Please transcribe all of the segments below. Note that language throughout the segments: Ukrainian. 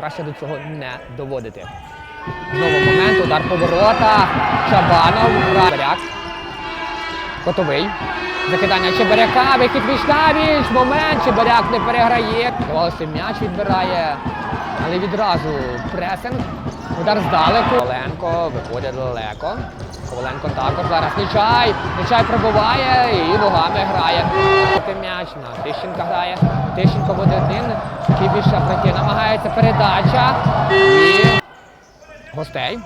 краще до цього не доводити. Знову момент, удар поворота. Чабанов, Баряк. Котовий. Закидання Чебаряка, вихід віч навіч, момент, Чебаряк не переграє. Здавалося, м'яч відбирає, але відразу пресинг. Удар здалеку. Коваленко виходить далеко. Коваленко також зараз Нечай. Нечай пробиває і ногами грає. М'яч на Тищенка грає. Тищенко буде один. Кібіша пройти намагається передача. І гостей.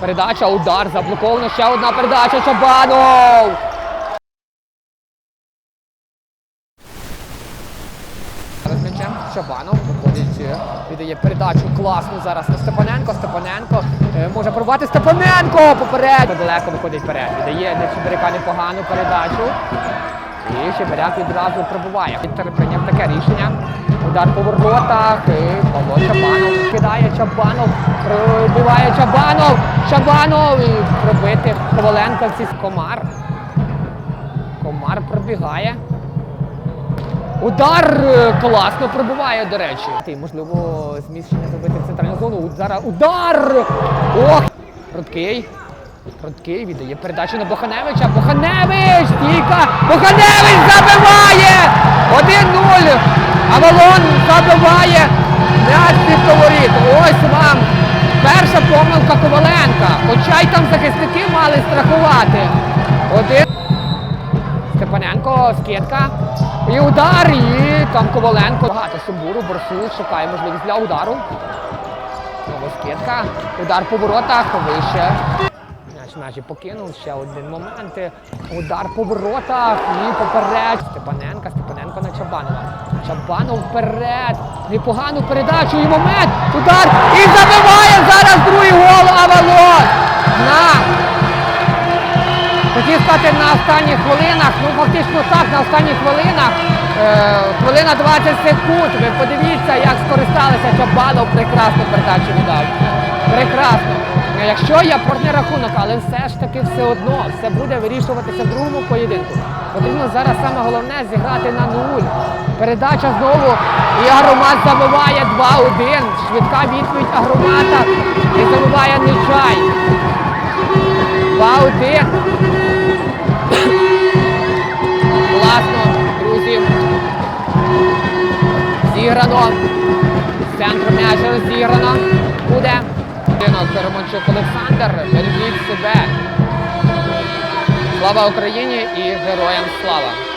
Передача, удар, заблоковано. Ще одна передача. Чабанов! Чабанов виходить, е, віддає передачу класну зараз на Степаненко. Степаненко е, може порвати Степаненко поперед. Далеко виходить вперед. Віддає для непогану передачу. І Чебиряк відразу пробуває. Віктор прийняв таке рішення. Удар по воротах. І Павло Чабанов кидає Чабанов. Пробиває Чабанов. Чабанов і пробити Коваленко ці Комар. Комар пробігає. Удар класно пробиває, до речі. Ти, можливо, зміщення зробити в центральну зону. Зараз удар! Ох! Рудкий. Рудкий віддає передачу на Боханевича. Боханевич! Стійка! Боханевич забиває! 1-0! Авалон забиває! М'яч під поворіт. Ось вам перша помилка Коваленка. Хоча й там захисники мали страхувати. Один. Степаненко, скидка. І удар, і там Коваленко. Багато Сумбуру, Борсу шукає можливість для удару. Знову скидка. Удар по воротах, вище. М'яч межі покинув, ще один момент. Удар по воротах і поперед. Степаненка, Степаненко на Чабанова. Чабанов вперед. Непогану передачу і момент. Удар. І забиває зараз другий гол Авалон. На Хотів сказати на останніх хвилинах, ну фактично так, на останніх хвилинах, е, хвилина 20 секунд. Ви подивіться, як скористалися Чабанов, прекрасну передачу віддав. Прекрасно. Е, Якщо є партнер рахунок, але все ж таки все одно, все буде вирішуватися в другому поєдинку. Потрібно зараз саме головне зіграти на нуль. Передача знову. І Агромат забиває 2-1. Швидка відповідь Агромата. І забиває Нечай. 2-1. Класно, друзі. Зіграно. З центру м'яча розіграно. Буде. Ринок Романчук Олександр. Бережіть себе. Слава Україні і героям слава!